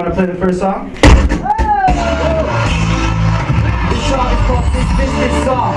want to play the first song? Song is called This Business Song.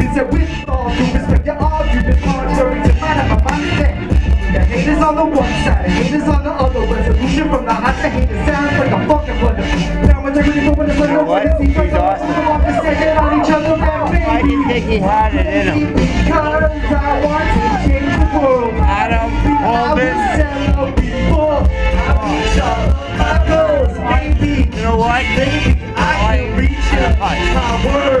been said with all due respect. Your argument contrary to mine, and my mind is set. The haters on the one side, and haters on the other. Resolution from the hot to haters sounds like a fucking blunder. Now when they're really going to learn what? what it's He's awesome. off the set on each other, man, I didn't think he had it in him. Because I want to change the world. Adam Holman. You know what? I reach I'm happy.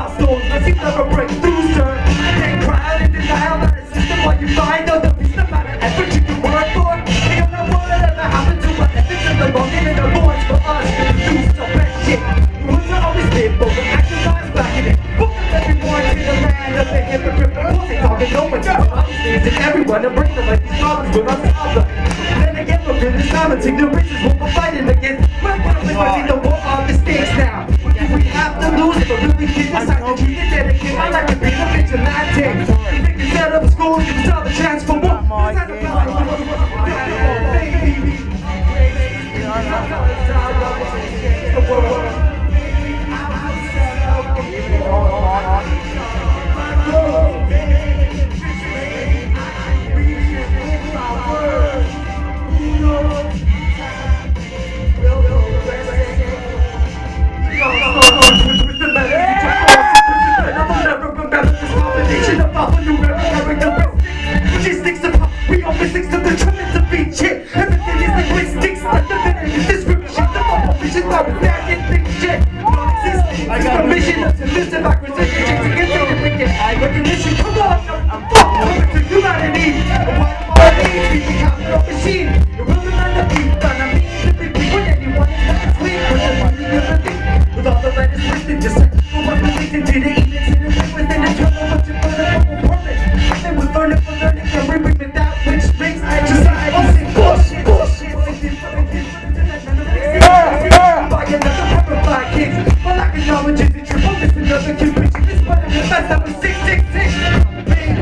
What's they talking? No one talking. Obviously, it's everyone to bring them like these problems with us solve them. Then again, look at this balance, ignorance is what we're fighting against. Fight the war on the stakes now. We have to lose it, but really did decide to treat it dedicate my life to be a vigilante. The biggest set up school, give us all the chance for. It's about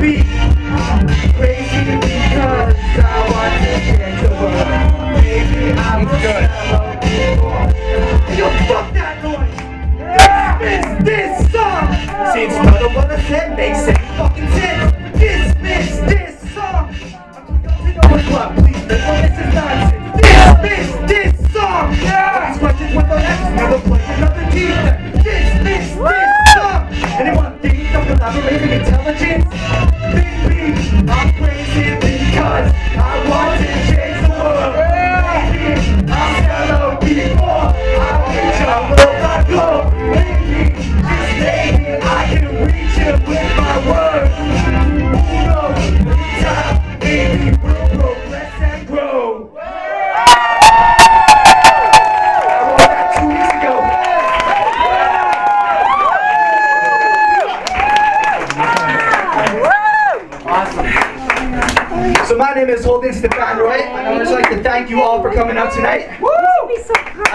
666. Baby. Crazy because I want to change the world. Baby, I'm good. Yo, fuck that noise. Dismiss this song. Since none of what I said makes any fucking sense.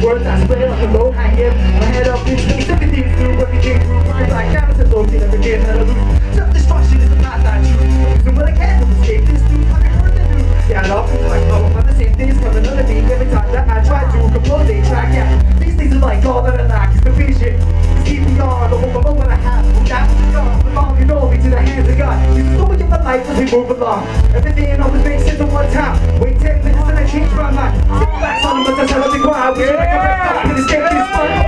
the words I spread off the road. I am my head up, it's everything's through, through. It's like canvas and loads, everything that I lose. Self-destruction is the path I choose. Using what I can to escape this. Like I heard the news. Yeah, I love like, oh, I'm the same things coming under me every time that I try to compose a track. Yeah, these things are like all that I lack is the vision. Keep me on, the moment I have. That's gone, belong, you know me to the hands of God. Just know your life as we move along. Everything always makes sense at one time. Wait 10 I change my mind. Sit back on but that's how I be quiet. Wish I could back up in this game, this fun.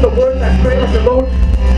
The words I spread off the road.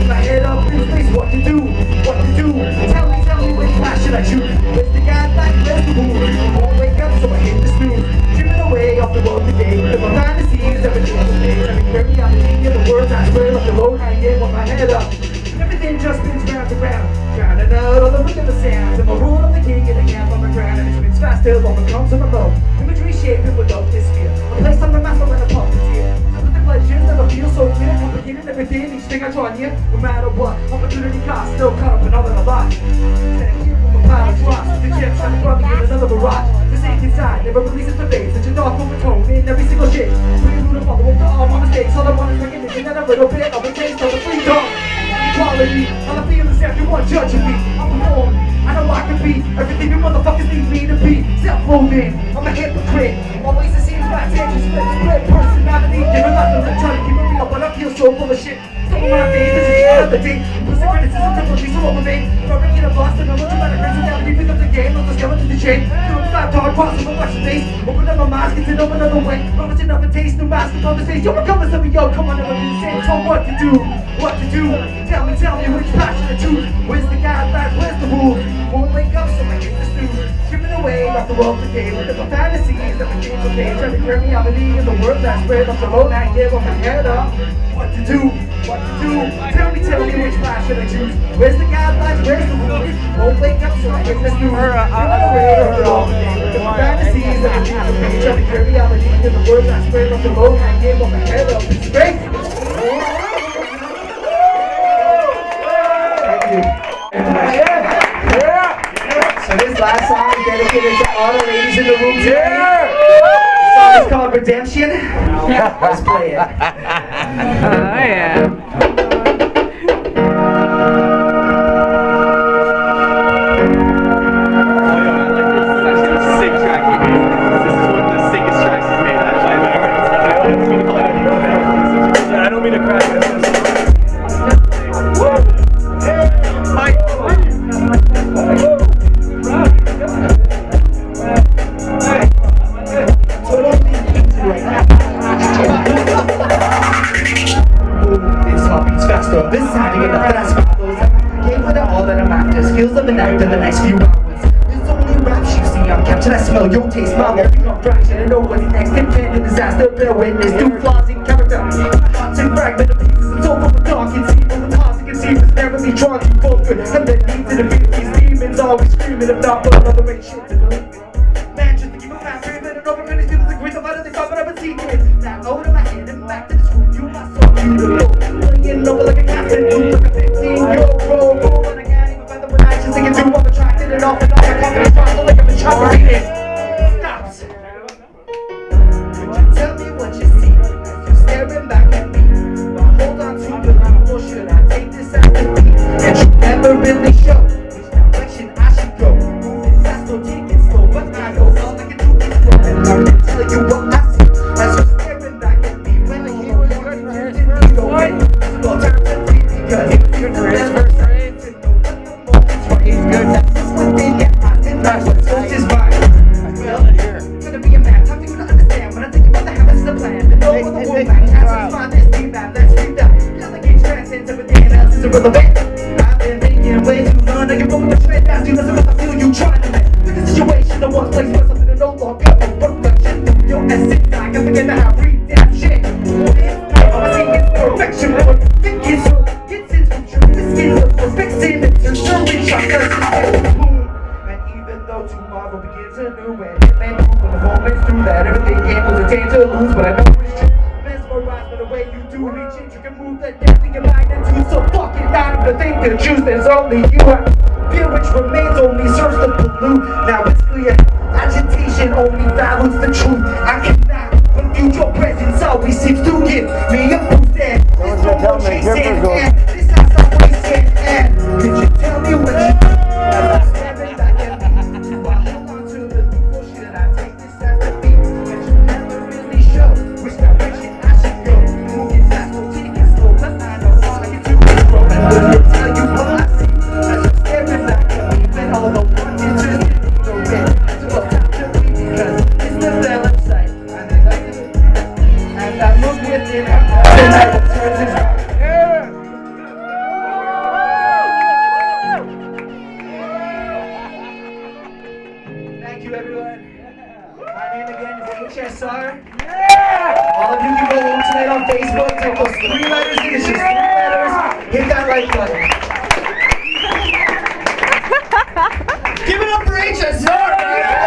My head up in space, what to do, what to do. Tell me, tell me which passion I choose. Where's the guidelines, where's the rules? Won't wake up, so I hit the snooze. Stripping away off the world today. Look at my fantasies, everything's okay. Trying to get reality in the words I spread off the road. I get with my head up. Everything just spins round and round. Drowning out all the of sounds. I'm a rule of the king and a camp on the ground. And it spins faster while it comes on the road. Imagery shaping without this fear. A place on the master like a puppeteer. Something legends never feel so clear. Complicated everything, each thing I draw near. No matter what, opportunity cost. Still caught up in all that I lost. Standing here with my pile of. The chips grab me in another barrage. The same inside, never releases the face. Such a dark overtone in every single shit. Prelude to follow up to all my mistakes. All I want is recognition and a little bit of a taste of the freedom quality. All I feel is everyone judging me. I'm alone. I know I can be everything you motherfuckers need me to be. Self-loathing. I'm a hypocrite. Always the same back split, split personality. Giving up and trying to keep it real, but I feel so full of shit. Stuff on my face, is another thing. Pussy criticism, triple G, so over me. If I bring it up, lost, and I'm looking at the pick up the game, I'm the skeleton to chain. Doing five dog, possible, watch the face. Open up my mind, get to another way. Knowledge another taste, new master conversation. Yo, we're coming, some of yo, come on, never be the same. So what to do? What to do? Tell me, tell me which passion to choose. The world today. Look at my fantasies, everything's okay. Trying to hear reality in the words I spread off the road. I give up my head up. What to do? What to do? Tell me, tell me which path should I choose. Where's the guidelines? Where's the rules? Won't wake up, so I hit the snooze. Stripping away off the world today. Look at my fantasies, everything's okay. Trying to hear reality in the words I spread off the road. I give up my head up. It's great. Thank you. Yeah. So this last song dedicated to all the ladies in the room today. The song is called Redemption. Let's play it. Oh, yeah. How to get the fast follows. Game with it all that I'm after. Skills of an actor the next few hours. There's only raps you see. I'm captured. I smell your taste. My love, become fraction. I know what's next. Impending disaster. Been witness. Two flaws in character. And fragment of pieces. I'm so full of dark and see. From the toxic and see. Was never me drawn to both. And the need to defeat these demons. Always screaming. If not for another way shit to believe remains only serves to pollute. Now it's clear, agitation only values the truth. I cannot refute your presence. Always seems to give me a boost. There's no more chasing. This house I'm wasting. And could you tell me what you you, everyone. My name again is HSR. All of you can go home tonight on Facebook, type those three letters in, it's just three letters. Hit that like button. Give it up for HSR,